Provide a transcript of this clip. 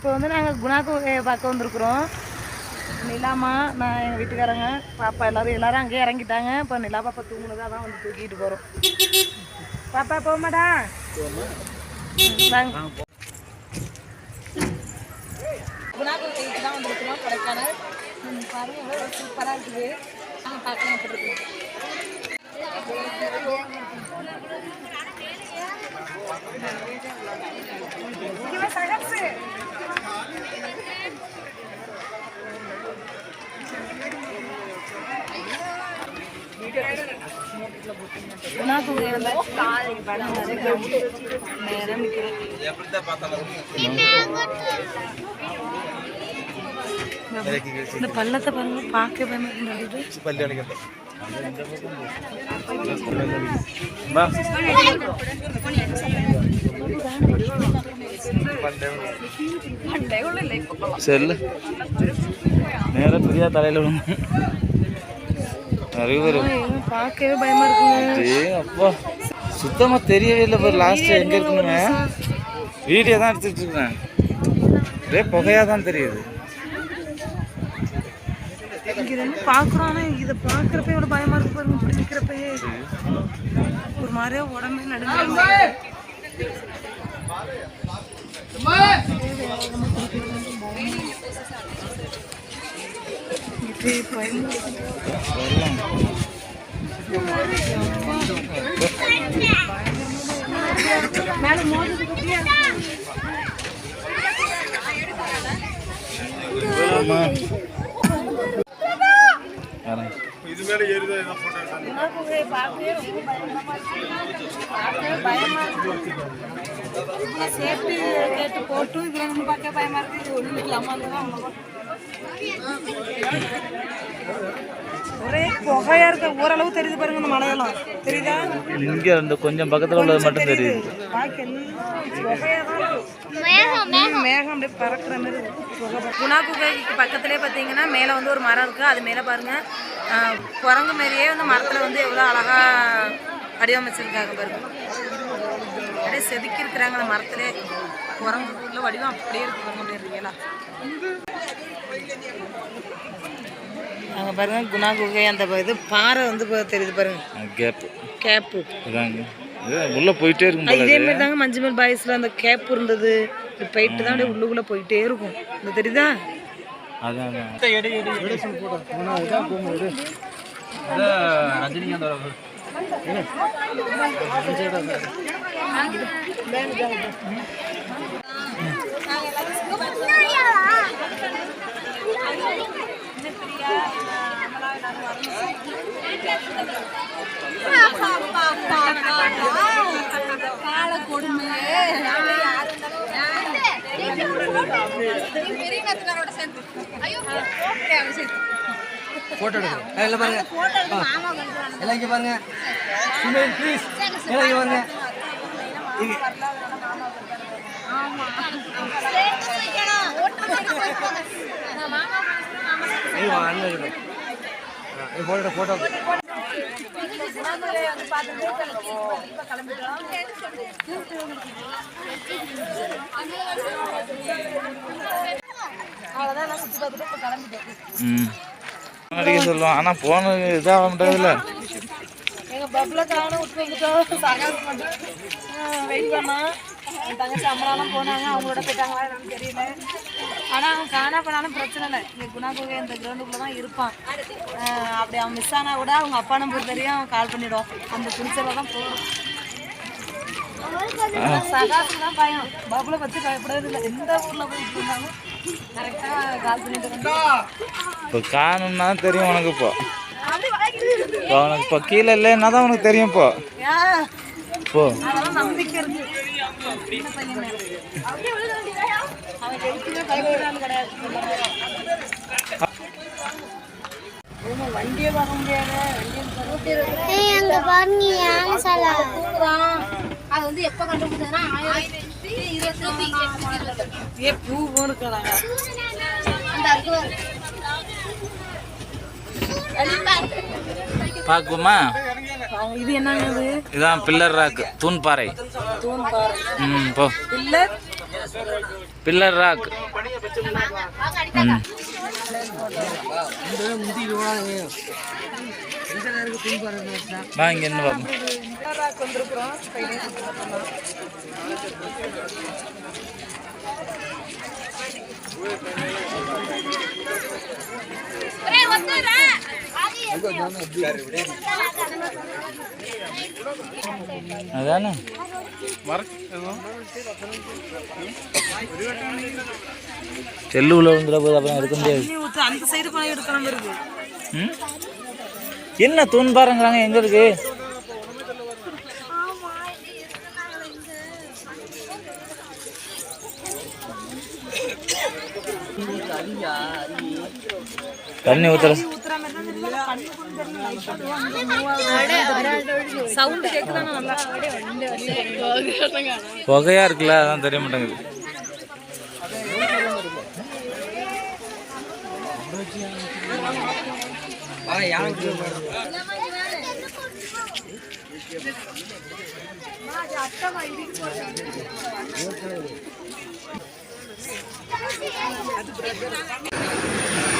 இப்போ வந்து நாங்கள் குணாக்கு பார்க்க வந்திருக்குறோம். நிலாமா நான் எங்கள் வீட்டுக்காரங்க பாப்பா எல்லாரும் எல்லோரும் அங்கேயே இறங்கிட்டாங்க. இப்போ நிலா பாப்பா தூங்குனதாக தான் வந்து தூக்கிட்டு போகிறோம் பாப்பா போமாடா வாங்க. குணாக்கு தான் வந்துருக்குறோம் கொடைக்கானல். பாருங்கள் சூப்பராக இருக்குது. நாங்கள் பார்க்கலாம் அப்படி குணாக்கு வந்தாச்சு. நேரம் நிக்கிறேன். இந்த பள்ளத்தை பாருங்க பார்க்க பயமா இருக்குது செல்லு நேரம் பெரியா தலையில விழுந்து நிறைய பேர் பார்க்கவே பயமா இருக்குங்க. அப்பா. சுத்தமா தெரியவே இல்லை பாரு லாஸ்ட் எங்க இருக்குங்க வீடியோ தான் எடுத்துட்டு இருக்கேன். ஒரே புகையா தான் தெரியுது. பாக்குறோம் இதை பாக்குறப்ப எவ்வளவு பயமா இருக்கு பாருங்க இப்படி நிக்கிறப்பயே. ஒரு மாதிரியா உடம்பே நடுங்க பயமா இருக்கு. மேல மோதுது பத்தியா? ஆமா யாருங்க? குணாகுகையை பார்க்கவே ரொம்ப பயமா இருக்கு. பார்க்கவே பயமா இருக்கு. இவ்வளவு சேஃப்டி கேட்டு போட்டும் இதுல நம்ம பார்க்க பயமா இருக்கு இது ஒண்ணு இல்லாம இருந்ததா அவ்வளவுதான். ஒரே புகையா இருக்கு ஓரளவு தெரியுது பாருங்க இந்த மலையெல்லாம். தெரியுதா? இங்க இந்த கொஞ்சம் பக்கத்துல உள்ளது மட்டும் தெரியுது. இருக்கு. மேகம் அப்படியே பறக்கிற மாதிரி இருக்கு. குணா குகைக்கு பக்கத்துலேயே பார்த்தீங்கன்னா மேலே வந்து ஒரு மரம் இருக்குது அது மேலே பாருங்க. குரங்கு மாதிரியே வந்து மரத்தில் வந்து எவ்வளோ அழகா வடிவமைச்சிருக்காங்க பாருங்க. அப்படியே செதுக்கி இருக்கிறாங்க அந்த மரத்திலே. குரங்கு உள்ள வடிவம் அப்படியே இருக்கு பாருங்க அப்படியே ரியலா அங்கே பாருங்க குணா குகை அந்த இது பாறை வந்து இப்ப தெரியுது பாருங்க. Gap gap. இதாங்க. இது உள்ள போயிட்டே இருக்கும் இதே மாதிரி தாங்க மஞ்சுமல் பாய்ஸ்ல அந்த கேப் இருந்தது. போயிட்டு தான் அப்படியே உள்ளுக்குள்ள போயிட்டே இருக்கும். இந்த தெரியுதா? அதான் எடுக்கிறோம் எல்லாம் பாருங்க. எல்லாம் இங்கே பாருங்க. சுமேன் ப்ளீஸ் எல்லாம் இங்கே பாருங்க. ஏய் ம். அடிக்க சொல்லுவோம் ஆனா போன இதாக மாட்டதில்ல எங்க பப்ல காணும் விட்டு வந்துட்டோம். வெயிட் பண்ணா. என் தங்கச்சி அம்மனாலும் போனாங்க அவங்களோட போயிட்டாங்களா என்னன்னு தெரியல. ஆனா அவன் காணா போனாலும் பிரச்சனை இல்லை. இங்க குணாகுகை இந்த கிரவுண்டுக்குள்ள தான் இருப்பான். அப்படி அவன் மிஸ் ஆனா கூட அவங்க அப்பா நம்பர் தெரியும் அவன் கால் பண்ணிடுவான் அந்த துணிச்சல தான் போடும் சகாசுக்கு தான் பயம். பப்ளை பத்தி பயப்படவே இல்லை. எந்த ஊர்ல போயிட்டு இருந்தாலும் கரெக்டா கால் பண்ணிட்டு இப்போ காணும்னா தெரியும் உனக்கு இப்போ. இப்போ உனக்கு இப்போ கீழே இல்லைன்னா தான் உனக்கு தெரியும் இப்போ. ஏன் வண்டியே பார்க்க முடியாது அங்க பாருங்க யானை சாலை அது வந்து எப்ப கண்டுபிடிச்சதுன்னா ஆயிரத்தி இருபத்தி ஏ பூ போனுக்கிறாங்க பார்க்குமா இது? இது இதான் பில்லர் ராக்கு தூண் பாறை தூண் பாறை ம் போ. பில்லர். ராக். வா இங்க என்ன பார்ப்போம் அதானே? செல்லு உள்ள விழுந்துட போது அப்புறம் எடுக்க முடியாது அந்த சைடு இருக்கு? என்ன தூண் பாருங்கிறாங்க எங்க இருக்கு தண்ணி ஊத்துற ஊத்துற மாதிரி தான் தெரியல கண்ணு கூட தெரியல சவுண்டு தண்ணி ஊத்துற. புகையா இருக்குல்ல அதான் தெரிய மாட்டேங்குது. Aduh berat-berat.